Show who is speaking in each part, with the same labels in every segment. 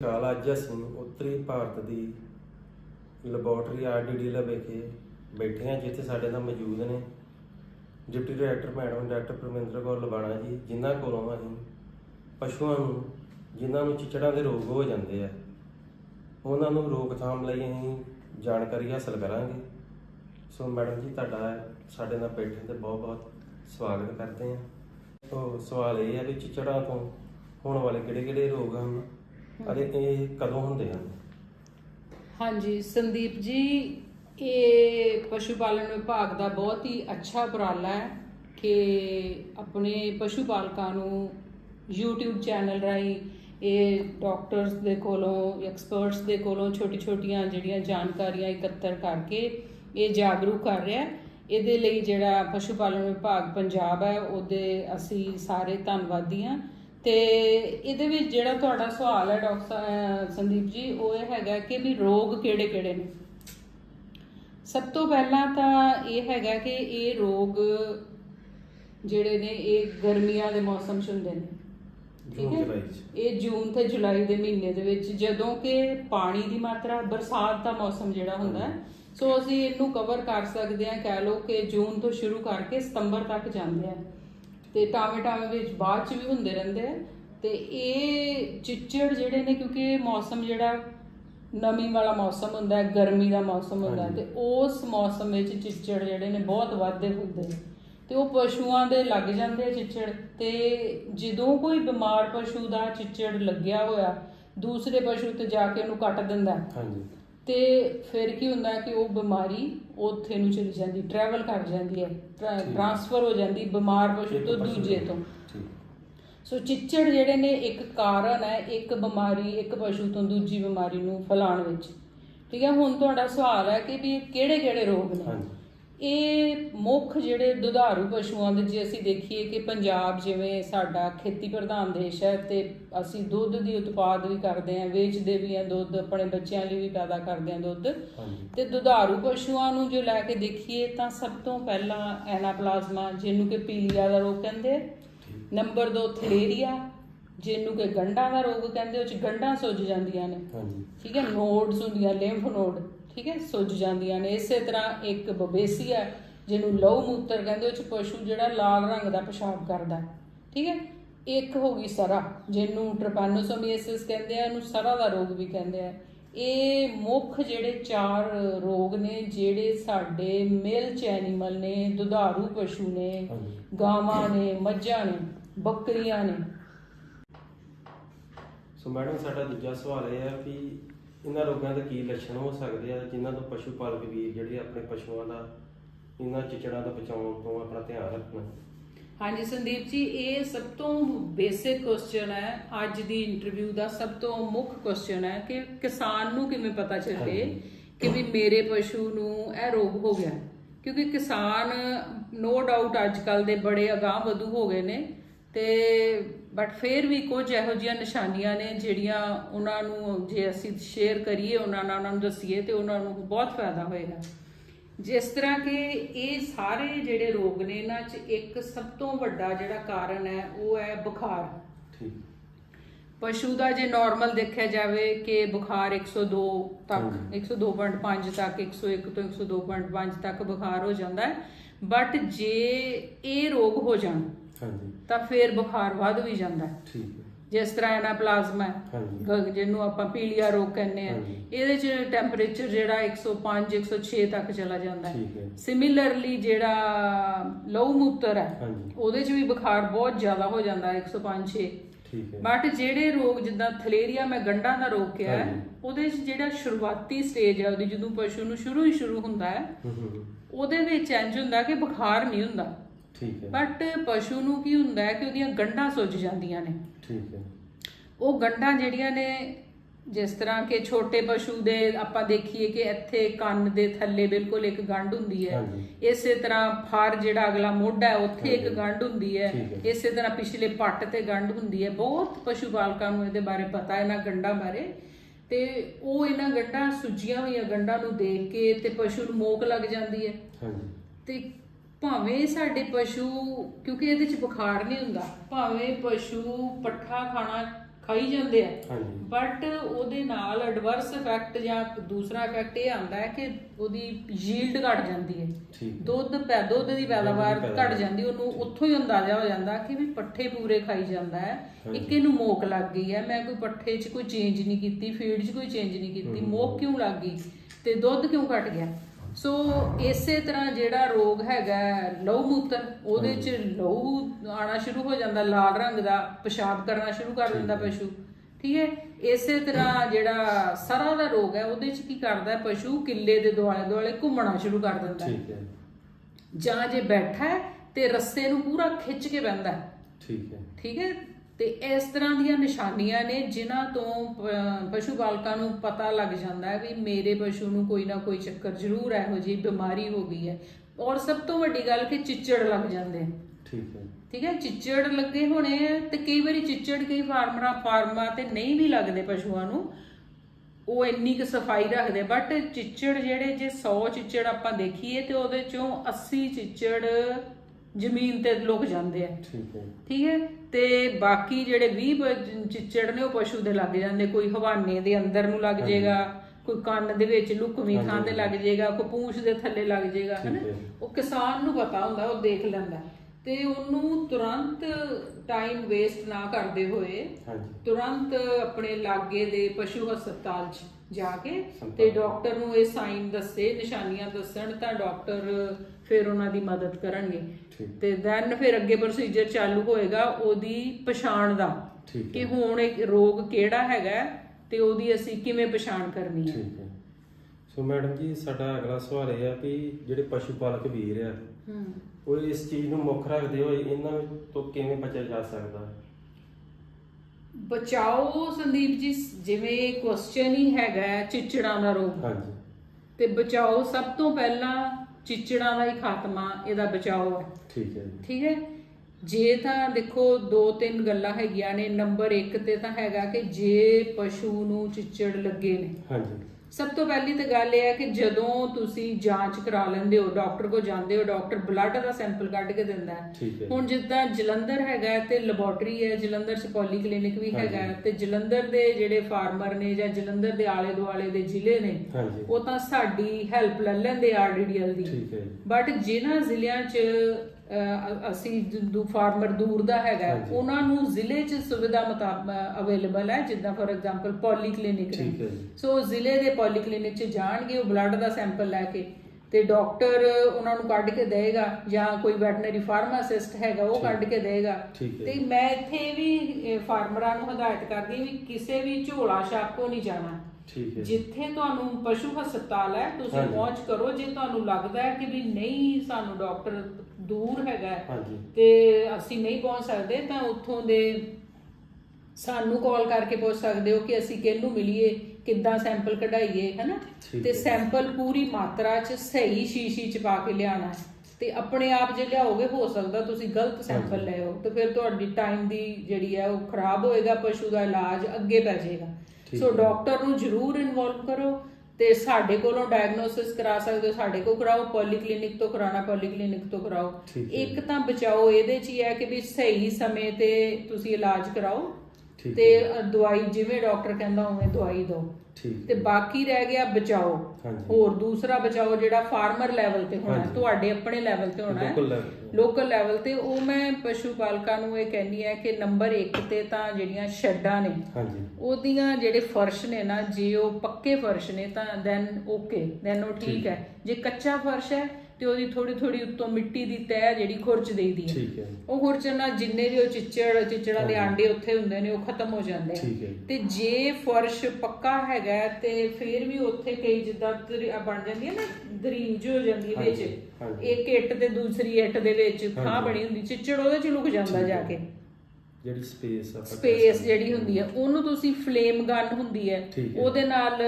Speaker 1: ਕਾਲ ਅੱਜ ਅਸੀਂ ਉੱਤਰੀ ਭਾਰਤ ਦੀ ਲੈਬੋਰਟਰੀ ਆਰਡੀਡੀ ਲਾ ਵਿਖੇ ਬੈਠੇ ਹਾਂ, ਜਿੱਥੇ ਸਾਡੇ ਨਾਲ ਮੌਜੂਦ ਨੇ deputy director madam doctor Parminder Kaur Lavana ji, ਜਿਨ੍ਹਾਂ ਕੋਲੋਂ ਅਸੀਂ ਪਸ਼ੂਆਂ ਨੂੰ, ਜਿਨ੍ਹਾਂ ਨੂੰ ਚਿਚੜਾਂ ਦੇ ਰੋਗ ਹੋ ਜਾਂਦੇ ਆ, ਉਹਨਾਂ ਨੂੰ ਰੋਕਥਾਮ ਲਈ ਅਸੀਂ ਜਾਣਕਾਰੀ ਹਾਸਲ ਕਰਾਂਗੇ। ਸੋ ਮੈਡਮ ਜੀ, ਤੁਹਾਡਾ ਸਾਡੇ ਨਾਲ ਬੈਠਣ ਤੇ ਬਹੁਤ ਬਹੁਤ ਸਵਾਗਤ ਕਰਦੇ ਹਾਂ। ਸੋ ਸਵਾਲ ਇਹ ਹੈ ਵੀ ਚਿਚੜਾਂ ਤੋਂ ਹੋਣ ਵਾਲੇ ਕਿਹੜੇ ਕਿਹੜੇ ਰੋਗ ਹਨ? ਅਤੇ ਇਹ ਕਦੋਂ ਹੁੰਦੇ ਹਨ?
Speaker 2: ਹਾਂਜੀ, ਸੰਦੀਪ ਜੀ, ਇਹ ਪਸ਼ੂ ਪਾਲਣ ਵਿਭਾਗ ਦਾ ਬਹੁਤ ਹੀ ਅੱਛਾ ਉਪਰਾਲਾ ਹੈ ਕਿ ਆਪਣੇ ਪਸ਼ੂ ਪਾਲਕਾਂ ਨੂੰ YouTube ਚੈਨਲ ਰਾਹੀਂ ਇਹ ਡਾਕਟਰਸ ਦੇ ਕੋਲੋਂ, ਐਕਸਪਰਟਸ ਦੇ ਕੋਲੋਂ ਛੋਟੀ-ਛੋਟੀਆਂ ਜਿਹੜੀਆਂ ਜਾਣਕਾਰੀਆਂ ਇਕੱਤਰ ਕਰਕੇ ਇਹ ਜਾਗਰੂਕ ਕਰ ਰਿਹਾ ਹੈ। ਇਹਦੇ ਲਈ ਜਿਹੜਾ ਪਸ਼ੂ ਪਾਲਣ ਵਿਭਾਗ ਪੰਜਾਬ ਹੈ, ਉਹਦੇ ਅਸੀਂ ਸਾਰੇ ਧੰਨਵਾਦੀ ਹਾਂ। ਤੇ ਇਹਦੇ ਵਿੱਚ ਜਿਹੜਾ ਤੁਹਾਡਾ ਸਵਾਲ ਹੈ ਡਾਕਟਰ ਸੰਦੀਪ ਜੀ ਉਹ ਇਹ ਹੈਗਾ ਕਿ ਵੀ ਰੋਗ ਕਿਹੜੇ-ਕਿਹੜੇ ਨੇ? ਸਭ ਤੋਂ ਪਹਿਲਾਂ ਤਾਂ ਇਹ ਹੈਗਾ ਕਿ ਇਹ ਰੋਗ ਜਿਹੜੇ ਨੇ ਇਹ ਗਰਮੀਆਂ ਦੇ ਮੌਸਮ 'ਚ ਹੁੰਦੇ ਨੇ। ਠੀਕ ਹੈ? ਇਹ ਜੂਨ ਤੇ ਜੁਲਾਈ ਦੇ ਮਹੀਨੇ ਦੇ ਵਿੱਚ ਜਦੋਂ ਕਿ ਪਾਣੀ ਦੀ ਮਾਤਰਾ ਬਰਸਾਤ ਦਾ ਮੌਸਮ ਜਿਹੜਾ ਹੁੰਦਾ ਹੈ ਸੋ ਅਸੀਂ ਇਹਨੂੰ ਕਵਰ ਕਰ ਸਕਦੇ ਹਾਂ ਕਹਿ ਲਓ ਕਿ ਜੂਨ ਤੋਂ ਸ਼ੁਰੂ ਕਰਕੇ ਸਤੰਬਰ ਤੱਕ ਜਾਂਦੇ ਆ। ਤੇ ਟਾਵੇਂ ਟਾਵੇਂ ਵਿੱਚ ਬਾਅਦ ਚ ਵੀ ਹੁੰਦੇ ਰਹਿੰਦੇ ਆ ਤੇ ਇਹ ਚਿੱਚੜ ਜਿਹੜੇ ਨੇ ਕਿਉਂਕਿ ਮੌਸਮ ਜਿਹੜਾ ਨਮੀ ਵਾਲਾ ਮੌਸਮ ਹੁੰਦਾ ਹੈ ਗਰਮੀ ਦਾ ਮੌਸਮ ਹੁੰਦਾ ਹੈ। ਤੇ ਉਸ ਮੌਸਮ ਵਿੱਚ ਚਿੱਚੜ ਜਿਹੜੇ ਨੇ ਬਹੁਤ ਵੱਧਦੇ ਹੁੰਦੇ ਨੇ ਤੇ ਉਹ ਪਸ਼ੂਆਂ ਦੇ ਲੱਗ ਜਾਂਦੇ ਆ ਚਿੱਚੜ ਤੇ ਜਦੋਂ ਕੋਈ ਬਿਮਾਰ ਪਸ਼ੂ ਦਾ ਚਿੱਚੜ ਲੱਗਿਆ ਹੋਇਆ ਦੂਸਰੇ ਪਸ਼ੂ ਤੇ ਜਾ ਕੇ ਉਹਨੂੰ ਕੱਟ ਦਿੰਦਾ।
Speaker 1: ਹਾਂਜੀ
Speaker 2: ਤੇ ਫਿਰ ਕੀ ਹੁੰਦਾ ਕਿ ਉਹ ਬਿਮਾਰੀ ਉੱਥੇ ਨੂੰ ਚਲੀ ਜਾਂਦੀ ਟਰੈਵਲ ਕਰ ਜਾਂਦੀ ਹੈ ਟ੍ਰਾਂਸਫਰ ਹੋ ਜਾਂਦੀ ਬਿਮਾਰ ਪਸ਼ੂ ਤੋਂ ਦੂਜੇ ਤੋਂ। ਸੋ ਚਿੱਚੜ ਜਿਹੜੇ ਨੇ ਇੱਕ ਕਾਰਨ ਹੈ ਇੱਕ ਬਿਮਾਰੀ ਇੱਕ ਪਸ਼ੂ ਤੋਂ ਦੂਜੀ ਬਿਮਾਰੀ ਨੂੰ ਫੈਲਾਉਣ ਵਿੱਚ। ਠੀਕ ਹੈ ਹੁਣ ਤੁਹਾਡਾ ਸਵਾਲ ਹੈ ਕਿ ਵੀ ਕਿਹੜੇ ਕਿਹੜੇ ਰੋਗ ਨੇ?
Speaker 1: ਹਾਂਜੀ।
Speaker 2: ਇਹ ਮੁੱਖ ਜਿਹੜੇ ਦੁਧਾਰੂ ਪਸ਼ੂਆਂ ਦੇ ਜੇ ਅਸੀਂ ਦੇਖੀਏ ਕਿ ਪੰਜਾਬ ਜਿਵੇਂ ਸਾਡਾ ਖੇਤੀ ਪ੍ਰਧਾਨ ਦੇਸ਼ ਹੈ ਤੇ ਅਸੀਂ ਦੁੱਧ ਦੀ ਉਤਪਾਦ ਵੀ ਕਰਦੇ ਹਾਂ ਵੇਚਦੇ ਵੀ ਹਾਂ ਦੁੱਧ ਆਪਣੇ ਬੱਚਿਆਂ ਲਈ ਵੀ ਪੈਦਾ ਕਰਦੇ ਹਾਂ ਦੁੱਧ। ਤੇ ਦੁਧਾਰੂ ਪਸ਼ੂਆਂ ਨੂੰ ਜੋ ਲੈ ਕੇ ਦੇਖੀਏ ਤਾਂ ਸਭ ਤੋਂ ਪਹਿਲਾਂ ਐਨਾਪਲਾਜ਼ਮਾ ਜਿਹਨੂੰ ਕਿ ਪੀਲੀਆ ਦਾ ਰੋਗ ਕਹਿੰਦੇ ਆ। ਨੰਬਰ 2 ਥਲੇਰੀਆ ਜਿਹਨੂੰ ਕਿ ਗੰਢਾਂ ਦਾ ਰੋਗ ਕਹਿੰਦੇ ਉਹ ਚ ਗੰਢਾਂ ਸੁੱਜ ਜਾਂਦੀਆਂ ਨੇ। ਠੀਕ ਹੈ ਨੋਡਸ ਹੁੰਦੀਆਂ ਲਿੰਫ ਨੋਡ ਠੀਕ ਹੈ ਸੁੱਜ ਜਾਂਦੀਆਂ ਨੇ। ਇਸੇ ਤਰ੍ਹਾਂ ਇੱਕ ਬਬੇਸੀਆ ਜਿਹਨੂੰ ਲਹੂ ਮੂਤਰ ਕਹਿੰਦੇ ਉਹ ਚ ਪਸ਼ੂ ਜਿਹੜਾ ਲਾਲ ਰੰਗ ਦਾ ਪਿਸ਼ਾਬ ਕਰਦਾ। ਠੀਕ ਹੈ ਇੱਕ ਹੋ ਗਈ ਸਰਾ ਜਿਹਨੂੰ ਟ੍ਰਪੈਨੋਸੋਮੀਅਸਿਸ ਕਹਿੰਦੇ ਆ ਇਹਨੂੰ ਸਰਾ ਦਾ ਰੋਗ ਵੀ ਕਹਿੰਦੇ ਆ। ਇਹ ਮੁੱਖ ਜਿਹੜੇ ਚਾਰ ਰੋਗ ਨੇ ਜਿਹੜੇ ਸਾਡੇ ਮਿਲ ਚ ਐਨੀਮਲ ਨੇ ਦੁਧਾਰੂ ਪਸ਼ੂ ਨੇ ਗਾਵਾਂ ਨੇ ਮੱਝਾਂ ਨੇ ਬੱਕਰੀਆਂ ਨੇ।
Speaker 1: ਸੋ ਮੈਡਮ ਸਾਡਾ ਦੂਜਾ ਸਵਾਲ ਇਹ ਹੈ ਕਿ ਇਹਨਾਂ ਰੋਗਾਂ ਦੇ ਕੀ ਲੱਛਣ ਹੋ ਸਕਦੇ ਆ ਜਿਨ੍ਹਾਂ ਤੋਂ ਪਸ਼ੂ ਪਾਲਕ ਵੀਰ ਜਿਹੜੇ ਆਪਣੇ ਪਸ਼ੂਆਂ ਦਾ ਇਹਨਾਂ ਚਿਚੜਾਂ ਤੋਂ ਬਚਾਉਣ ਤੋਂ ਆਪਣਾ ਧਿਆਨ ਰੱਖਣ।
Speaker 2: ਹਾਂਜੀ ਸੰਦੀਪ ਜੀ ਇਹ ਸਭ ਤੋਂ ਬੇਸਿਕ ਕੁਐਸਚਨ ਹੈ। ਅੱਜ ਦੀ ਇੰਟਰਵਿਊ ਦਾ ਸਭ ਤੋਂ ਮੁੱਖ ਕੁਐਸਚਨ ਹੈ ਕਿ ਕਿਸਾਨ ਨੂੰ ਕਿਵੇਂ ਪਤਾ ਚੱਲੇ। ਕਿ ਵੀ ਮੇਰੇ ਪਸ਼ੂ ਨੂੰ ਇਹ ਰੋਗ ਹੋ ਗਿਆ। ਕਿਉਂਕਿ ਕਿਸਾਨ ਨੋ ਡਾਊਟ ਅੱਜ ਕੱਲ ਦੇ ਬੜੇ ਅਗਾਹ ਵਧੂ ਹੋ ਗਏ ਨੇ। ਤੇ ਬਟ ਫਿਰ ਵੀ ਕੁਝ ਇਹੋ ਜਿਹੀਆਂ ਨਿਸ਼ਾਨੀਆਂ ਨੇ ਜਿਹੜੀਆਂ ਉਹਨਾਂ ਨੂੰ ਜੇ ਅਸੀਂ ਸ਼ੇਅਰ ਕਰੀਏ ਉਹਨਾਂ ਨਾਲ ਉਹਨਾਂ ਨੂੰ ਦੱਸੀਏ ਤੇ ਉਹਨਾਂ ਨੂੰ ਬਹੁਤ ਫਾਇਦਾ ਹੋਏਗਾ। ਜਿਸ ਤਰ੍ਹਾਂ ਕਿ ਇਹ ਸਾਰੇ ਜਿਹੜੇ ਰੋਗ ਨੇ ਇਹਨਾਂ 'ਚ ਇੱਕ ਸਭ ਤੋਂ ਵੱਡਾ ਜਿਹੜਾ ਕਾਰਨ ਹੈ ਉਹ ਹੈ ਬੁਖਾਰ।
Speaker 1: ਠੀਕ।
Speaker 2: ਪਸ਼ੂ ਦਾ ਜੇ ਨਾਰਮਲ ਦੇਖਿਆ ਜਾਵੇ ਕਿ ਬੁਖਾਰ 102 ਤੱਕ
Speaker 1: ਹਾਂਜੀ।
Speaker 2: 102.5 ਤੱਕ 101 ਤੋਂ 102.5 ਤੱਕ ਬੁਖਾਰ ਹੋ ਜਾਂਦਾ ਹੈ। ਬਟ ਜੇ ਇਹ ਰੋਗ ਹੋ ਜਾਣ
Speaker 1: ਹਾਂਜੀ।
Speaker 2: ਤਾਂ ਫਿਰ ਬੁਖਾਰ ਵੱਧ ਵੀ ਜਾਂਦਾ। ਹੈ
Speaker 1: ਠੀਕ ਹੈ।
Speaker 2: ਜਿਸ ਤਰ੍ਹਾਂ ਐਨਾਪਲਾਜ਼ਮਾ ਹੈ
Speaker 1: ਹਾਂਜੀ।
Speaker 2: ਜਿਹਨੂੰ ਆਪਾਂ ਪੀਲੀਆ ਰੋਗ ਕਹਿੰਦੇ ਆ
Speaker 1: ਹਾਂਜੀ।
Speaker 2: ਇਹਦੇ ਚ ਟੈਂਪਰੇਚਰ ਜਿਹੜਾ 105 106 ਤੱਕ ਚਲਾ ਜਾਂਦਾ ਹੈ।
Speaker 1: ਠੀਕ ਹੈ।
Speaker 2: ਸਿਮਿਲਰਲੀ ਜਿਹੜਾ ਲਹੂ ਮੂਤਰ ਹੈ
Speaker 1: ਹਾਂਜੀ।
Speaker 2: ਉਹਦੇ ਚ ਵੀ ਬੁਖਾਰ ਬਹੁਤ ਜ਼ਿਆਦਾ ਹੋ ਜਾਂਦਾ ਹੈ 105 6
Speaker 1: ਠੀਕ ਹੈ।
Speaker 2: ਬਟ ਜਿਹੜੇ ਰੋਗ ਜਿੱਦਾਂ ਥਲੇਰੀਆ ਮੈਂ ਗੰਢਾਂ ਦਾ ਰੋਗ ਕਿਹਾ ਹੈ
Speaker 1: ਹਾਂਜੀ।
Speaker 2: ਉਹਦੇ ਚ ਜਿਹੜਾ ਸ਼ੁਰੂਆਤੀ ਸਟੇਜ ਹੈ ਉਹਦੀ ਜਦੋਂ ਪਸ਼ੂ ਨੂੰ ਸ਼ੁਰੂ ਹੀ ਸ਼ੁਰੂ ਹੁੰਦਾ ਹੈ
Speaker 1: ਹੂੰ ਹੂੰ ਹੂੰ।
Speaker 2: ਉਹਦੇ ਵਿੱਚ ਇੰਜ ਹੁੰਦਾ ਕਿ ਬੁਖਾਰ ਨਹੀਂ ਹੁੰਦਾ।
Speaker 1: ਠੀਕ ਹੈ।
Speaker 2: ਬਟ ਪਸ਼ੂ ਨੂੰ ਕੀ ਹੁੰਦਾ ਹੈ ਕਿ ਉਹਦੀਆਂ ਗੰਢਾਂ ਸੁੱਜ ਜਾਂਦੀਆਂ ਨੇ।
Speaker 1: ਠੀਕ ਹੈ।
Speaker 2: ਉਹ ਗੰਢਾਂ ਜਿਹੜੀਆਂ ਨੇ ਜਿਸ ਤਰ੍ਹਾਂ ਕਿ ਛੋਟੇ ਪਸ਼ੂ ਦੇ ਆਪਾਂ ਦੇਖੀਏ ਕਿ ਇੱਥੇ ਕੰਨ ਦੇ ਥੱਲੇ ਬਿਲਕੁਲ ਇੱਕ ਗੰਢ ਹੁੰਦੀ ਹੈ।
Speaker 1: ਹਾਂਜੀ।
Speaker 2: ਇਸੇ ਤਰ੍ਹਾਂ ਫਰ ਜਿਹੜਾ ਅਗਲਾ ਮੋਢਾ ਹੈ ਉੱਥੇ ਇੱਕ
Speaker 1: ਹਾਂਜੀ।
Speaker 2: ਗੰਢ ਹੁੰਦੀ ਹੈ।
Speaker 1: ਠੀਕ ਹੈ।
Speaker 2: ਇਸੇ ਤਰ੍ਹਾਂ ਪਿਛਲੇ ਪੱਟ ਤੇ ਗੰਢ ਹੁੰਦੀ ਹੈ। ਬਹੁਤ ਪਸ਼ੂ ਪਾਲਕਾਂ ਨੂੰ ਇਹਦੇ ਬਾਰੇ ਪਤਾ ਹੈ ਇਹਨਾਂ ਗੰਢਾਂ ਬਾਰੇ। ਤੇ ਉਹ ਇਹਨਾਂ ਗੰਢਾਂ ਸੁੱਜੀਆਂ ਹੋਈਆਂ ਗੰਢਾਂ ਨੂੰ ਦੇਖ ਕੇ ਤੇ ਪਸ਼ੂ ਨੂੰ ਮੋਕ ਲੱਗ ਜਾਂਦੀ ਹੈ।
Speaker 1: ਹਾਂਜੀ।
Speaker 2: ਤੇ ਭਾਵੇਂ ਸਾਡੇ ਪਸ਼ੂ ਕਿਉਂਕਿ ਇਹਦੇ ਚ ਬੁਖਾਰ ਨਹੀਂ ਹੁੰਦਾ ਭਾਵੇਂ ਪਸ਼ੂ ਪੱਠਾ ਖਾਣਾ ਖਾਈ ਜਾਂਦੇ ਆ
Speaker 1: ਹਾਂਜੀ।
Speaker 2: ਬਟ ਉਹਦੇ ਨਾਲ ਐਡਵਰਸ ਇਫੈਕਟ ਜਾਂ ਦੂਸਰਾ ਇਫੈਕਟ ਇਹ ਆਉਂਦਾ ਹੈ ਕਿ ਉਹਦੀ ਯੀਲਡ ਘਟ ਜਾਂਦੀ ਹੈ।
Speaker 1: ਠੀਕ
Speaker 2: ਦੁੱਧ ਪੈ ਦੁੱਧ ਦੀ ਪੈਦਾਵਾਰ। ਘਟ ਜਾਂਦੀ ਉਹਨੂੰ ਉੱਥੋਂ ਹੀ ਅੰਦਾਜ਼ਾ ਹੋ ਜਾਂਦਾ ਕਿ ਵੀ ਪੱਠੇ ਪੂਰੇ ਖਾਈ ਜਾਂਦਾ ਹੈ। ਇੱਕ ਇਹਨੂੰ ਮੋਕ ਲੱਗ ਗਈ ਹੈ। ਮੈਂ ਕੋਈ ਪੱਠੇ 'ਚ ਕੋਈ ਚੇਂਜ ਨਹੀਂ ਕੀਤੀ ਫੀਡ 'ਚ ਕੋਈ ਚੇਂਜ ਨਹੀਂ ਕੀਤੀ ਮੋਕ ਕਿਉਂ ਲੱਗ ਗਈ ਤੇ ਦੁੱਧ ਕਿਉਂ ਘਟ ਗਿਆ? ਸੋ ਇਸੇ ਤਰ੍ਹਾਂ ਜਿਹੜਾ ਰੋਗ ਹੈਗਾ ਲਹੂ ਮੂਤਰ ਉਹਦੇ 'ਚ ਲਹੂ ਆਣਾ ਸ਼ੁਰੂ ਹੋ ਜਾਂਦਾ ਲਾਲ ਰੰਗ ਦਾ ਪਿਸ਼ਾਬ ਕਰਨਾ ਸ਼ੁਰੂ ਕਰ ਦਿੰਦਾ ਪਸ਼ੂ ਠੀਕ ਹੈ? ਇਸੇ ਤਰ੍ਹਾਂ ਜਿਹੜਾ ਸਰਾ ਦਾ ਰੋਗ ਹੈ ਉਹਦੇ 'ਚ ਕੀ ਕਰਦਾ ਪਸ਼ੂ ਕਿੱਲੇ ਦੇ ਦੁਆਲੇ ਦੁਆਲੇ ਘੁੰਮਣਾ ਸ਼ੁਰੂ ਕਰ ਦਿੰਦਾ
Speaker 1: ਠੀਕ ਹੈ।
Speaker 2: ਜਾਂ ਜੇ ਬੈਠਾ ਤੇ ਰੱਸੇ ਨੂੰ ਪੂਰਾ ਖਿੱਚ ਕੇ ਬਹਿੰਦਾ ਹੈ।
Speaker 1: ਠੀਕ ਹੈ।
Speaker 2: ਠੀਕ ਹੈ? ਤੇ ਇਸ ਤਰ੍ਹਾਂ ਦੀਆਂ ਨਿਸ਼ਾਨੀਆਂ ਨੇ ਜਿਨ੍ਹਾਂ ਤੋਂ ਪਸ਼ੂ ਪਾਲਕਾਂ ਨੂੰ ਪਤਾ ਲੱਗ ਜਾਂਦਾ ਹੈ ਵੀ ਮੇਰੇ ਪਸ਼ੂ ਨੂੰ ਕੋਈ ਨਾ ਕੋਈ ਚੱਕਰ ਜ਼ਰੂਰ ਇਹੋ ਜਿਹੀ ਬਿਮਾਰੀ ਹੋ ਗਈ ਹੈ। ਔਰ ਸਭ ਤੋਂ ਵੱਡੀ ਗੱਲ ਕਿ ਚਿੱਚੜ ਲੱਗ ਜਾਂਦੇ ਆ
Speaker 1: ਠੀਕ ਹੈ।
Speaker 2: ਠੀਕ ਹੈ? ਚਿੱਚੜ ਲੱਗੇ ਹੋਣੇ ਤੇ ਕਈ ਵਾਰੀ ਚਿੱਚੜ ਕਈ ਫਾਰਮਰਾਂ ਫਾਰਮਾਂ ਤੇ ਨਹੀਂ ਵੀ ਲੱਗਦੇ ਪਸ਼ੂਆਂ ਨੂੰ ਉਹ ਇੰਨੀ ਕੁ ਸਫ਼ਾਈ ਰੱਖਦੇ ਬਟ ਚਿੱਚੜ ਜਿਹੜੇ ਜੇ 100 ਚਿੱਚੜ ਆਪਾਂ ਦੇਖੀਏ ਤੇ ਉਹਦੇ ਚੋਂ 80 ਚਿੱਚੜ ਜ਼ਮੀਨ ਤੇ ਲੁਕ ਜਾਂਦੇ ਆ।
Speaker 1: ਠੀਕ ਹੈ।
Speaker 2: ਠੀਕ ਹੈ? ਤੇ ਬਾਕੀ ਜਿਹੜੇ 20 ਪ- ਚਿੱਚੜ ਨੇ ਉਹ ਪਸ਼ੂ ਦੇ ਲੱਗ ਜਾਂਦੇ ਕੋਈ ਹਵਾਨੇ ਦੇ ਅੰਦਰ ਨੂੰ ਲੱਗ ਜਾਏਗਾ ਕੋਈ ਕੰਨ ਦੇ ਵਿੱਚ ਲੁਕਵੀਂ ਥਾਂ ਤੇ ਲੱਗ ਜਾਏਗਾ ਕੋਈ ਪੂੰਛ ਦੇ ਥੱਲੇ ਲੱਗ ਜਾਏਗਾ ਹਨਾ। ਉਹ ਕਿਸਾਨ ਨੂੰ ਪਤਾ ਹੁੰਦਾ ਉਹ ਦੇਖ ਲੈਂਦਾ। ਤੇ ਉਹਨੂੰ ਤੁਰੰਤ ਟਾਈਮ ਵੇਸਟ ਨਾ ਕਰਦੇ ਹੋਏ
Speaker 1: ਹਾਂਜੀ।
Speaker 2: ਤੁਰੰਤ ਆਪਣੇ ਲਾਗੇ ਦੇ ਪਸ਼ੂ ਹਸਪਤਾਲ 'ਚ ਜਾ ਕੇ ਤੇ। ਡਾਕਟਰ ਨੂੰ ਇਹ ਸਾਈਨ ਦੱਸੇ ਨਿਸ਼ਾਨੀਆਂ ਦੱਸਣ ਤਾਂ ਡਾਕਟਰ ਫਿਰ ਉਹਨਾਂ ਦੀ ਮਦਦ ਕਰਨਗੇ। ਤੇ ਦੈਨ ਫਿਰ ਅੱਗੇ ਪ੍ਰੋਸੀਜਰ ਚਾਲੂ ਹੋਏਗਾ ਉਹਦੀ ਪਛਾਣ ਦਾ ਕਿ ਹੁਣ ਇਹ ਰੋਗ ਕਿਹੜਾ ਹੈਗਾ ਤੇ ਉਹਦੀ ਅਸੀਂ ਕਿਵੇਂ ਪਛਾਣ ਕਰਨੀ ਹੈ।
Speaker 1: ਠੀਕ ਹੈ। ਸੋ ਮੈਡਮ ਜੀ ਸਾਡਾ ਅਗਲਾ ਸਵਾਲ ਇਹ ਆ ਕਿ ਜਿਹੜੇ ਪਸ਼ੂ ਪਾਲਕ ਵੀਰ ਆ
Speaker 2: ਹੂੰ।
Speaker 1: ਉਹ ਇਸ ਚੀਜ਼ ਨੂੰ ਮੁੱਖ ਰੱਖਦੇ ਹੋਏ ਇਹਨਾਂ ਤੋਂ ਕਿਵੇਂ ਬਚਿਆ ਜਾ ਸਕਦਾ?
Speaker 2: ਬਚਾਓ ਸੰਦੀਪ ਜੀ ਜਿਵੇਂ ਕੁਐਸਚਨ ਹੀ ਹੈਗਾ ਚਿਚੜਾਂ ਦਾ ਰੋਗ।
Speaker 1: ਹਾਂਜੀ।
Speaker 2: ਤੇ ਬਚਾਓ ਸਭ ਤੋਂ ਪਹਿਲਾਂ ਚਿਚੜਾਂ ਦਾ ਹੀ ਖਾਤਮਾ ਇਹਦਾ ਬਚਾਓ। ਹੈ
Speaker 1: ਠੀਕ ਹੈ ਜੀ।
Speaker 2: ਠੀਕ ਹੈ? ਜੇ ਤਾਂ ਦੇਖੋ ਦੋ ਤਿੰਨ ਗੱਲਾਂ ਹੈਗੀਆਂ ਨੇ। ਨੰਬਰ 1 ਤੇ ਤਾਂ ਹੈਗਾ ਕਿ ਜੇ ਪਸ਼ੂ ਨੂੰ ਚਿਚੜ ਲੱਗੇ ਨੇ
Speaker 1: ਹਾਂਜੀ।
Speaker 2: ਸਭ ਤੋਂ ਪਹਿਲੀ ਤਾਂ ਗੱਲ ਇਹ ਹੈ ਕਿ ਜਦੋਂ ਤੁਸੀਂ ਜਾਂਚ ਕਰਾ ਲੈਂਦੇ ਹੋ ਡਾਕਟਰ ਕੋ ਜਾਂਦੇ ਹੋ ਡਾਕਟਰ ਬਲੱਡ ਦਾ ਸੈਂਪਲ ਕੱਢ ਕੇ ਦਿੰਦਾ ਹੈ। ਹੁਣ ਜਿੱਦਾਂ ਜਲੰਧਰ ਹੈਗਾ ਤੇ ਲੈਬੋਰਟਰੀ ਹੈ ਜਲੰਧਰ ਚ ਪੋਲੀ ਕਲੀਨਿਕ ਵੀ ਹੈਗਾ ਤੇ ਜਲੰਧਰ ਦੇ ਜਿਹੜੇ ਫਾਰਮਰ ਨੇ ਜਾਂ ਜਲੰਧਰ ਦੇ ਆਲੇ ਦੁਆਲੇ ਦੇ ਜ਼ਿਲ੍ਹੇ ਨੇ ਉਹ ਤਾਂ ਸਾਡੀ ਹੈਲਪ ਲੈ ਲੈਂਦੇ ਆਰਡੀਡੀਐਲ ਦੀ। ਬਟ ਜਿਨ੍ਹਾਂ ਜ਼ਿਲ੍ਹਿਆਂ 'ਚ ਅਸੀਂ ਦੂ ਫਾਰਮਰ ਦੂਰ ਦਾ ਹੈਗਾ। ਉਹਨਾਂ ਨੂੰ ਜ਼ਿਲ੍ਹੇ 'ਚ ਸੁਵਿਧਾ ਮੁਤਾਬਕ ਅਵੇਲੇਬਲ ਹੈ ਜਿੱਦਾਂ ਫॉर ਐਗਜ਼ਾਮਪਲ ਪੋਲੀ ਕਲੀਨਿਕ ਨੇ ਸੋ ਜ਼ਿਲ੍ਹੇ ਦੇ ਪੋਲੀ ਕਲੀਨਿਕ 'ਚ ਜਾਣਗੇ ਉਹ ਬਲੱਡ ਦਾ ਸੈਂਪਲ ਲੈ ਕੇ ਤੇ ਡਾਕਟਰ ਉਹਨਾਂ ਨੂੰ ਕੱਢ ਕੇ ਦੇਗਾ ਜਾਂ ਕੋਈ ਵੈਟਰਨਰੀ ਫਾਰਮਾਸਿਸਟ ਹੈਗਾ ਉਹ ਕੱਢ ਕੇ ਦੇਗਾ ਤੇ ਮੈਂ ਇੱਥੇ ਵੀ ਫਾਰਮਰਾਂ ਨੂੰ ਹਦਾਇਤ ਕਰਦੀ ਵੀ ਕਿਸੇ ਵੀ ਝੋਲਾ ਛਾਪ ਕੋ ਨਹੀਂ ਜਾਣਾ।
Speaker 1: ਠੀਕ ਹੈ
Speaker 2: ਜਿੱਥੇ ਤੁਹਾਨੂੰ ਪਸ਼ੂ ਹਸਪਤਾਲ ਹੈ ਤੁਸੀਂ। ਪਹੁੰਚ ਕਰੋ। ਜੇ ਤੁਹਾਨੂੰ ਲੱਗਦਾ ਹੈ ਕਿ ਵੀ ਨਹੀਂ ਸਾਨੂੰ ਡਾਕਟਰ ਦੂਰ ਹੈਗਾ ਹੈ।
Speaker 1: ਹਾਂਜੀ।
Speaker 2: ਤੇ ਅਸੀਂ ਨਹੀਂ ਪਹੁੰਚ ਸਕਦੇ ਤਾਂ ਉੱਥੋਂ ਦੇ ਸਾਨੂੰ ਕਾਲ ਕਰਕੇ ਪੁੱਛ ਸਕਦੇ ਹੋ ਕਿ ਅਸੀਂ ਕਿਹਨੂੰ ਮਿਲੀਏ ਕਿੱਦਾਂ ਸੈਂਪਲ ਕਢਾਈਏ ਹੈਨਾ?
Speaker 1: ਠੀਕ
Speaker 2: ਤੇ
Speaker 1: ਹੈ।
Speaker 2: ਸੈਂਪਲ ਪੂਰੀ ਮਾਤਰਾ 'ਚ ਸਹੀ ਸ਼ੀਸ਼ੀ 'ਚ ਪਾ ਕੇ ਲਿਆਣਾ ਹੈ। ਤੇ ਆਪਣੇ ਆਪ ਜੇ ਲਿਆਓਗੇ ਹੋ ਸਕਦਾ ਤੁਸੀਂ ਗਲਤ ਸੈਂਪਲ
Speaker 1: ਹਾਂਜੀ।
Speaker 2: ਲਿਆਓ ਤੇ ਫਿਰ ਤੁਹਾਡੀ ਟਾਈਮ ਦੀ ਜਿਹੜੀ ਹੈ ਉਹ ਖਰਾਬ ਹੋਏਗਾ ਪਸ਼ੂ ਦਾ ਇਲਾਜ ਅੱਗੇ ਪੈ ਜਾਏਗਾ।
Speaker 1: ਠੀਕ
Speaker 2: ਸੋ
Speaker 1: ਹੈ।
Speaker 2: ਡਾਕਟਰ ਨੂੰ ਜ਼ਰੂਰ ਇਨਵੋਲਵ ਕਰੋ। ਤੇ ਸਾਡੇ ਕੋਲੋਂ ਡਾਇਗਨੋਸਿਸ ਕਰਾ ਸਕਦੇ ਹੋ ਸਾਡੇ ਕੋਲ ਕਰਾਓ ਪੋਲੀ ਕਲੀਨਿਕ ਤੋਂ ਕਰਾਣਾ ਪੋਲੀ ਕਲੀਨਿਕ ਤੋਂ ਕਰਾਓ। ਇੱਕ ਤਾਂ ਬਚਾਓ ਇਹਦੇ 'ਚ ਹੀ ਹੈ ਕਿ ਵੀ ਸਹੀ ਸਮੇਂ ਤੇ ਤੁਸੀਂ ਇਲਾਜ ਕਰਾਓ
Speaker 1: ਠੀਕ
Speaker 2: ਤੇ ਅ, ਦਵਾਈ ਜਿਵੇਂ ਡਾਕਟਰ ਕਹਿੰਦਾ ਉਵੇਂ ਦਵਾਈ ਦਿਓ।
Speaker 1: ਠੀਕ
Speaker 2: ਤੇ ਬਾਕੀ ਰਹਿ ਗਿਆ ਬਚਾਓ।
Speaker 1: ਹਾਂਜੀ।
Speaker 2: ਹੋਰ ਦੂਸਰਾ ਬਚਾਓ ਜਿਹੜਾ ਫਾਰਮਰ ਲੈਵਲ ਤੇ ਹੋਣਾ ਹੈ,
Speaker 1: ਹਾਂਜੀ।
Speaker 2: ਤੁਹਾਡੇ ਆਪਣੇ ਲੈਵਲ ਤੇ ਹੋਣਾ ਹੈ।
Speaker 1: ਲੋਕਲ ਲੈਵਲ
Speaker 2: ਲੋਕਲ ਲੈਵਲ ਤੇ ਉਹ ਮੈਂ ਪਸ਼ੂ ਪਾਲਕਾਂ ਨੂੰ ਇਹ ਕਹਿੰਦੀ ਹੈ ਕਿ ਨੰਬਰ 1 ਤੇ ਤਾਂ ਜਿਹੜੀਆਂ ਸ਼ੈੱਡਾਂ ਨੇ
Speaker 1: ਹਾਂਜੀ।
Speaker 2: ਉਹਦੀਆਂ ਜਿਹੜੇ ਫਰਸ਼ ਨੇ ਨਾ ਜੇ ਉਹ ਪੱਕੇ ਫਰਸ਼ ਨੇ ਤਾਂ ਦੈਨ ਓਕੇ ਦੈਨ ਉਹ ਠੀਕ। ਹੈ। ਜੇ ਕੱਚਾ ਫਰਸ਼ ਹੈ ਤੇ ਉਹਦੀ ਥੋੜੀ ਥੋੜੀ ਉੱਤੋਂ ਮਿੱਟੀ ਦੀ ਤਹਿ ਜਿਹੜੀ ਖੁਰਚ ਦੇਈਦੀ ਹੈ
Speaker 1: ਠੀਕ ਹੈ
Speaker 2: ਉਹ ਖੁਰਚ ਨਾਲ ਜਿੰਨੇ ਵੀ ਉਹ ਚਿੱਚੜ ਚਿੱਚੜਾਂ ਦੇ। ਆਂਡੇ ਉੱਥੇ ਹੁੰਦੇ ਨੇ ਉਹ ਖਤਮ ਹੋ ਜਾਂਦੇ ਆ
Speaker 1: ਠੀਕ ਹੈ
Speaker 2: ਤੇ ਜੇ ਫਰਸ਼ ਪੱਕਾ ਹੈਗਾ ਤੇ ਫਿਰ ਵੀ ਉੱਥੇ ਕਈ ਜਿੱਦਾਂ ਆ ਬਣ ਜਾਂਦੀ ਹੈ ਨਾ ਦਰੀਜ ਹੋ ਜਾਂਦੀ ਹੈ ਵਿੱਚ। ਇੱਕ ਇੱਟ ਤੇ ਦੂਸਰੀ ਇੱਟ ਦੇ ਵਿੱਚ ਥਾਂ। ਬਣੀ ਹੁੰਦੀ ਚਿੱਚੜ ਉਹਦੇ ਚ ਲੁਕ ਜਾਂਦਾ ਜਾ। ਕੇ
Speaker 1: ਜਿਹੜੀ ਸਪੇਸ ਕਹਿ
Speaker 2: ਸਪੇਸ ਜਿਹੜੀ ਹੁੰਦੀ ਹੈ ਉਹਨੂੰ ਤੁਸੀਂ ਫਲੇਮ ਗਨ ਹੁੰਦੀ ਹੈ। ਉਹਦੇ ਨਾਲ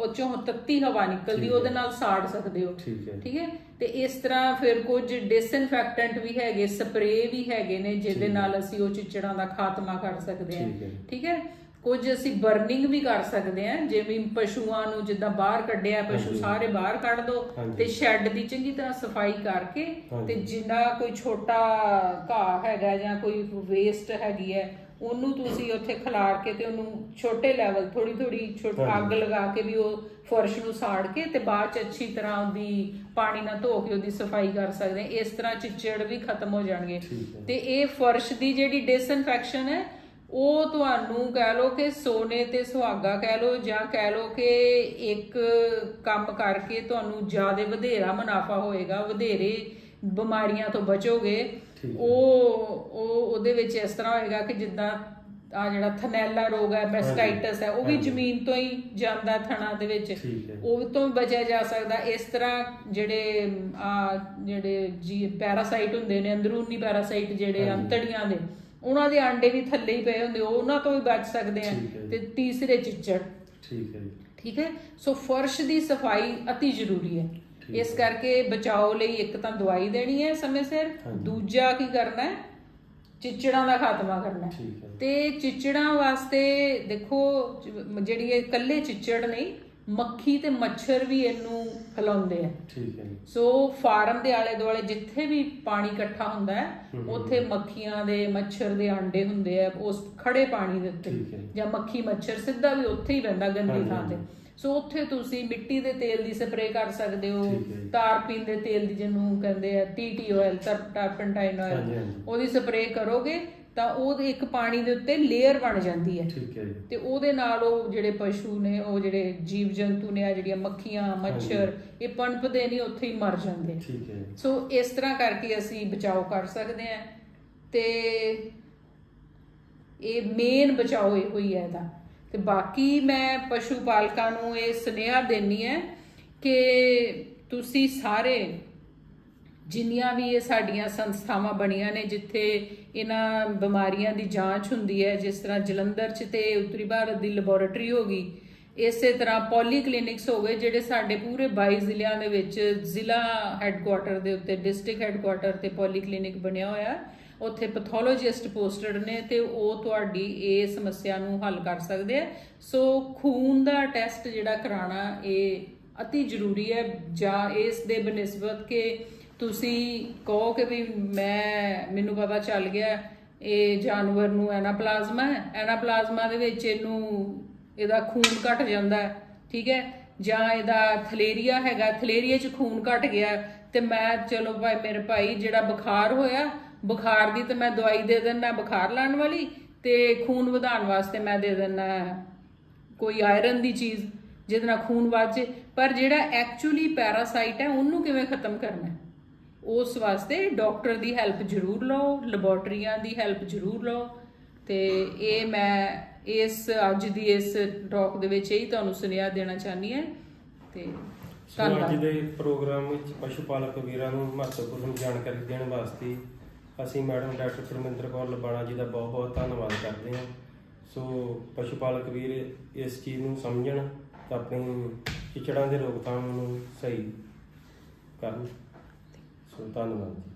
Speaker 2: ਉਹ ਚੋਂ ਤੱਤੀ ਹਵਾ ਨਿਕਲਦੀ
Speaker 1: ਠੀਕ ਹੈ।
Speaker 2: ਉਹਦੇ ਨਾਲ ਸਾੜ ਸਕਦੇ ਹੋ
Speaker 1: ਠੀਕ ਹੈ
Speaker 2: ਠੀਕ ਹੈ ਤੇ ਇਸ ਤਰ੍ਹਾਂ ਫਿਰ ਕੁਝ ਡਿਸਇਨਫੈਕਟੈਂਟ ਵੀ ਹੈਗੇ ਸਪਰੇਅ ਵੀ ਹੈਗੇ ਨੇ ਜਿਹਦੇ
Speaker 1: ਠੀਕ ਹੈ।
Speaker 2: ਨਾਲ ਅਸੀਂ ਉਹ ਚਿੱਚੜਾਂ ਦਾ ਖਾਤਮਾ ਕਰ ਸਕਦੇ ਹਾਂ
Speaker 1: ਠੀਕ ਹੈ।
Speaker 2: ਠੀਕ ਹੈ ਕੁਝ ਅਸੀਂ ਬਰਨਿੰਗ ਵੀ ਕਰ ਸਕਦੇ ਹਾਂ ਜਿਵੇਂ ਪਸ਼ੂਆਂ ਨੂੰ ਜਿੱਦਾਂ ਬਾਹਰ ਕੱਢਿਆ ਪਸ਼ੂ
Speaker 1: ਹਾਂਜੀ।
Speaker 2: ਸਾਰੇ ਬਾਹਰ ਕੱਢ ਦੋ
Speaker 1: ਹਾਂਜੀ।
Speaker 2: ਤੇ ਸ਼ੈੱਡ ਦੀ ਚੰਗੀ ਤਰ੍ਹਾਂ ਸਫ਼ਾਈ ਕਰਕੇ
Speaker 1: ਹਾਂਜੀ।
Speaker 2: ਤੇ ਜਿੰਨਾ ਕੋਈ ਛੋਟਾ ਘਾਹ ਹੈਗਾ ਜਾਂ ਕੋਈ ਵੇਸਟ ਹੈਗੀ ਹੈ ਉਹਨੂੰ ਤੁਸੀਂ ਉੱਥੇ ਖਿਲਾਰ ਕੇ ਤੇ ਉਹਨੂੰ ਛੋਟੇ ਲੈਵਲ ਥੋੜੀ ਥੋੜੀ ਛੋਟ। ਅੱਗ ਲਗਾ ਕੇ ਵੀ ਉਹ ਫਰਸ਼ ਨੂੰ ਸਾੜ ਕੇ ਤੇ ਬਾਅਦ ਚ ਅੱਛੀ ਤਰ੍ਹਾਂ ਉਹਦੀ ਪਾਣੀ ਨਾਲ ਧੋ ਕੇ ਉਹਦੀ ਸਫ਼ਾਈ ਕਰ ਸਕਦੇ। ਇਸ ਤਰ੍ਹਾਂ ਚਿੱਚੜ ਵੀ ਖਤਮ ਹੋ ਜਾਣਗੇ। ਤੇ ਇਹ ਫਰਸ਼ ਦੀ ਜਿਹੜੀ ਡਿਸਇਨਫੈਕਸ਼ਨ ਹੈ ਉਹ ਤੁਹਾਨੂੰ ਕਹਿ ਲਓ ਕਿ ਸੋਨੇ ਤੇ ਸੁਹਾਗਾ ਕਹਿ ਲਓ ਜਾਂ ਕਹਿ ਲਓ ਕਿ ਇੱਕ ਕੰਮ ਕਰਕੇ ਤੁਹਾਨੂੰ ਜ਼ਿਆਦਾ ਵਧੇਰਾ ਮੁਨਾਫਾ ਹੋਏਗਾ ਵਧੇਰੇ ਬਿਮਾਰੀਆਂ ਤੋਂ ਬਚੋਗੇ। ਉਹ ਉਹ ਉਹਦੇ ਵਿੱਚ ਇਸ ਤਰ੍ਹਾਂ ਹੋਏਗਾ ਕਿ ਜਿੱਦਾਂ ਆ ਜਿਹੜਾ ਥਨੈਲਾ ਰੋਗ ਹੈ ਮੈਸਟਾਈਟਸ ਹੈ ਉਹ ਵੀ। ਜ਼ਮੀਨ ਤੋਂ ਹੀ ਜਾਂਦਾ ਥਣਾ ਦੇ ਵਿੱਚ। ਉਹ ਤੋਂ ਵੀ ਬਚਿਆ ਜਾ ਸਕਦਾ। ਇਸ ਤਰ੍ਹਾਂ ਜਿਹੜੇ ਆ ਜਿਹੜੇ ਜੀ ਪੈਰਾਸਾਈਟ ਹੁੰਦੇ ਨੇ ਅੰਦਰੂਨੀ ਪੈਰਾਸਾਈਟ ਜਿਹੜੇ। ਅੰਤੜੀਆਂ ਦੇ ਉਹਨਾਂ ਦੇ ਆਂਡੇ ਵੀ ਥੱਲੇ ਹੀ ਪਏ ਹੁੰਦੇ ਉਹਨਾਂ ਤੋਂ ਵੀ ਬਚ ਸਕਦੇ ਆ। ਤੇ ਤੀਸਰੇ ਚਿੱਚੜ।
Speaker 1: ਠੀਕ ਹੈ
Speaker 2: ਠੀਕ ਹੈ? ਸੋ ਫਰਸ਼ ਦੀ ਸਫ਼ਾਈ ਅਤੀ ਜ਼ਰੂਰੀ ਹੈ। ਇਸ। ਕਰਕੇ ਬਚਾਓ ਲਈ ਇੱਕ ਤਾਂ ਦਵਾਈ ਦੇਣੀ ਹੈ ਸਮੇਂ ਸਿਰ। ਦੂਜਾ ਕੀ ਕਰਨਾ ਹੈ ਚਿੱਚੜਾਂ ਦਾ ਖਾਤਮਾ ਕਰਨਾ ਹੈ ਤੇ ਚਿੱਚੜਾਂ ਵਾਸਤੇ ਦੇਖੋ ਜਿਹੜੀ ਇਹ ਇਕੱਲੇ ਚਿੱਚੜ ਨਹੀਂ ਮੱਖੀ ਤੇ ਮੱਛਰ ਵੀ ਇਹਨੂੰ ਫੈਲਾਉਂਦੇ ਆ
Speaker 1: ਠੀਕ ਹੈ ਜੀ
Speaker 2: ਸੋ ਫਾਰਮ ਦੇ ਆਲੇ ਦੁਆਲੇ ਜਿੱਥੇ ਵੀ ਪਾਣੀ ਇਕੱਠਾ ਹੁੰਦਾ ਹੈ ਉੱਥੇ ਮੱਖੀਆਂ ਦੇ ਮੱਛਰ ਦੇ ਆਂਡੇ ਹੁੰਦੇ ਆ ਉਸ ਖੜੇ ਪਾਣੀ ਦੇ ਉੱਤੇ। ਜਾਂ ਮੱਖੀ ਮੱਛਰ ਸਿੱਧਾ ਵੀ ਉੱਥੇ ਹੀ ਰਹਿੰਦਾ ਗੰਦੀ ਥਾਂ ਤੇ। ਸੋ ਉੱਥੇ ਤੁਸੀਂ ਮਿੱਟੀ ਦੇ ਤੇਲ ਦੀ ਸਪਰੇਅ ਕਰ ਸਕਦੇ ਹੋ
Speaker 1: ਠੀਕ ਹੈ ਜੀ।
Speaker 2: ਤਾਰਪੀਨ ਦੇ ਤੇਲ ਦੀ ਜਿਹਨੂੰ ਕਹਿੰਦੇ ਆ ਟੀਟੀ ਆਇਲ ਟਰਪੈਂਟਾਈਨ
Speaker 1: ਹਾਂਜੀ,
Speaker 2: ਆਇਲ
Speaker 1: ਹਾਂਜੀ।
Speaker 2: ਉਹਦੀ ਸਪਰੇਅ ਕਰੋਗੇ ਤਾਂ ਉਹਦੇ ਇੱਕ ਪਾਣੀ ਦੇ ਉੱਤੇ ਲੇਅਰ ਬਣ ਜਾਂਦੀ ਹੈ।
Speaker 1: ਠੀਕ ਹੈ ਜੀ।
Speaker 2: ਤੇ ਉਹਦੇ ਨਾਲ ਉਹ ਜਿਹੜੇ ਪਸ਼ੂ ਨੇ ਉਹ ਜਿਹੜੇ ਜੀਵ ਜੰਤੂ ਨੇ ਆ ਜਿਹੜੀਆਂ ਮੱਖੀਆਂ ਮੱਛਰ ਇਹ ਪਣਪਦੇ ਨਹੀਂ ਉੱਥੇ ਹੀ ਮਰ ਜਾਂਦੇ
Speaker 1: ਠੀਕ ਹੈ ਜੀ।
Speaker 2: ਸੋ ਇਸ ਤਰ੍ਹਾਂ ਕਰਕੇ ਅਸੀਂ ਬਚਾਓ ਕਰ ਸਕਦੇ ਹਾਂ। ਤੇ ਇਹ ਮੇਨ ਬਚਾਓ ਇਹੋ ਹੀ ਹੈ ਇਹਦਾ। ਤੇ ਬਾਕੀ ਮੈਂ ਪਸ਼ੂ ਪਾਲਕਾਂ ਨੂੰ ਇਹ ਸੁਨੇਹਾ ਦੇਣੀ ਹੈ ਕਿ ਤੁਸੀਂ ਸਾਰੇ ਜਿੰਨੀਆਂ ਵੀ ਇਹ ਸਾਡੀਆਂ ਸੰਸਥਾਵਾਂ ਬਣੀਆਂ ਨੇ, ਜਿੱਥੇ ਇਹਨਾਂ ਬਿਮਾਰੀਆਂ ਦੀ ਜਾਂਚ ਹੁੰਦੀ ਹੈ, ਜਿਸ ਤਰ੍ਹਾਂ ਜਲੰਧਰ 'ਚ ਤੇ ਉੱਤਰੀ ਭਾਰਤ ਦੀ ਲੈਬੋਰੇਟਰੀ ਹੋ ਗਈ, ਇਸੇ ਤਰ੍ਹਾਂ ਪੋਲੀ ਕਲੀਨਿਕਸ ਹੋ ਗਏ, ਜਿਹੜੇ ਸਾਡੇ ਪੂਰੇ 22 ਜ਼ਿਲ੍ਹਿਆਂ ਦੇ ਵਿੱਚ ਜ਼ਿਲ੍ਹਾ ਹੈੱਡਕੁਆਟਰ ਦੇ ਉੱਤੇ ਡਿਸਟ੍ਰਿਕਟ ਹੈੱਡਕੁਆਟਰ ਤੇ ਪੋਲੀ ਕਲੀਨਿਕ ਬਣਿਆ ਹੋਇਆ। ਉੱਥੇ ਪੈਥੋਲੋਜਿਸਟ ਪੋਸਟਡ ਨੇ ਤੇ ਉਹ ਤੁਹਾਡੀ ਇਹ ਸਮੱਸਿਆ ਨੂੰ ਹੱਲ ਕਰ ਸਕਦੇ ਆ। ਸੋ ਖੂਨ ਦਾ ਟੈਸਟ ਜਿਹੜਾ ਕਰਾਉਣਾ ਇਹ ਅਤੀ ਜ਼ਰੂਰੀ ਹੈ ਜਾਂ ਇਸ ਦੇ ਬਨਿਸਬਤ ਕਿ ਤੁਸੀਂ ਕਹੋ ਕਿ ਵੀ ਮੈਂ, ਮੈਨੂੰ ਪਤਾ ਚੱਲ ਗਿਆ, ਇਹ ਜਾਨਵਰ ਨੂੰ ਐਨਾਪਲਾਜ਼ਮਾ ਹੈ। ਐਨਾਪਲਾਜ਼ਮਾ ਦੇ ਵਿੱਚ ਇਹਨੂੰ, ਇਹਦਾ ਖੂਨ ਘਟ ਜਾਂਦਾ ਠੀਕ ਹੈ? ਜਾਂ ਇਹਦਾ ਥਲੇਰੀਆ ਹੈਗਾ, ਥਲੇਰੀਏ 'ਚ ਖੂਨ ਘਟ ਗਿਆ ਤੇ ਮੈਂ, ਚਲੋ ਭਾਈ, ਮੇਰੇ ਭਾਈ ਜਿਹੜਾ ਬੁਖਾਰ ਹੋਇਆ ਬੁਖਾਰ ਦੀ ਤੇ ਮੈਂ ਦਵਾਈ ਦੇ ਦਿੰਦਾ ਬੁਖਾਰ ਲਾਉਣ ਵਾਲੀ ਤੇ ਖੂਨ ਵਧਾਉਣ ਵਾਸਤੇ ਮੈਂ ਦੇ ਦਿੰਦਾ। ਕੋਈ ਆਇਰਨ ਦੀ ਚੀਜ਼ ਜਿਹਦੇ ਨਾਲ ਖੂਨ ਵੱਧ। ਜੇ ਪਰ ਜਿਹੜਾ ਐਕਚੁਅਲੀ ਪੈਰਾਸਾਈਟ ਹੈ ਉਹਨੂੰ ਕਿਵੇਂ ਖਤਮ ਕਰਨਾ ਉਸ ਵਾਸਤੇ ਡਾਕਟਰ ਦੀ ਹੈਲਪ ਜ਼ਰੂਰ ਲਓ ਲੈਬੋਰਟਰੀਆਂ ਦੀ ਹੈਲਪ ਜ਼ਰੂਰ ਲਓ। ਤੇ ਇਹ ਮੈਂ ਇਸ ਅੱਜ ਦੀ ਇਸ ਟਾਕ ਦੇ ਵਿੱਚ ਇਹੀ ਤੁਹਾਨੂੰ ਸੁਨੇਹਾ ਦੇਣਾ ਚਾਹਨੀ ਹੈ। ਤੇ
Speaker 1: ਅੱਜ
Speaker 2: ਧੰਨਵਾਦ।
Speaker 1: ਦੇ ਪ੍ਰੋਗਰਾਮ ਵਿੱਚ ਪਸ਼ੂ ਪਾਲਕ ਵੀਰਾਂ ਨੂੰ ਮਹੱਤਵਪੂਰਨ ਜਾਣਕਾਰੀ ਦੇਣ ਵਾਸਤੇ ਅਸੀਂ ਮੈਡਮ ਡਾਕਟਰ ਪਰਮਿੰਦਰ ਕੌਰ ਲਬਾਣਾ ਜੀ ਦਾ ਬਹੁਤ ਬਹੁਤ ਧੰਨਵਾਦ ਕਰਦੇ ਹਾਂ। ਸੋ ਪਸ਼ੂ ਪਾਲਕ ਵੀਰ ਇਸ ਚੀਜ਼ ਨੂੰ ਸਮਝਣ ਤਾਂ ਆਪਣੀ ਚਿਚੜਾਂ ਦੇ ਰੋਕਥਾਮ ਨੂੰ ਸਹੀ ਕਰਨ। ਸੋ ਧੰਨਵਾਦ ਜੀ।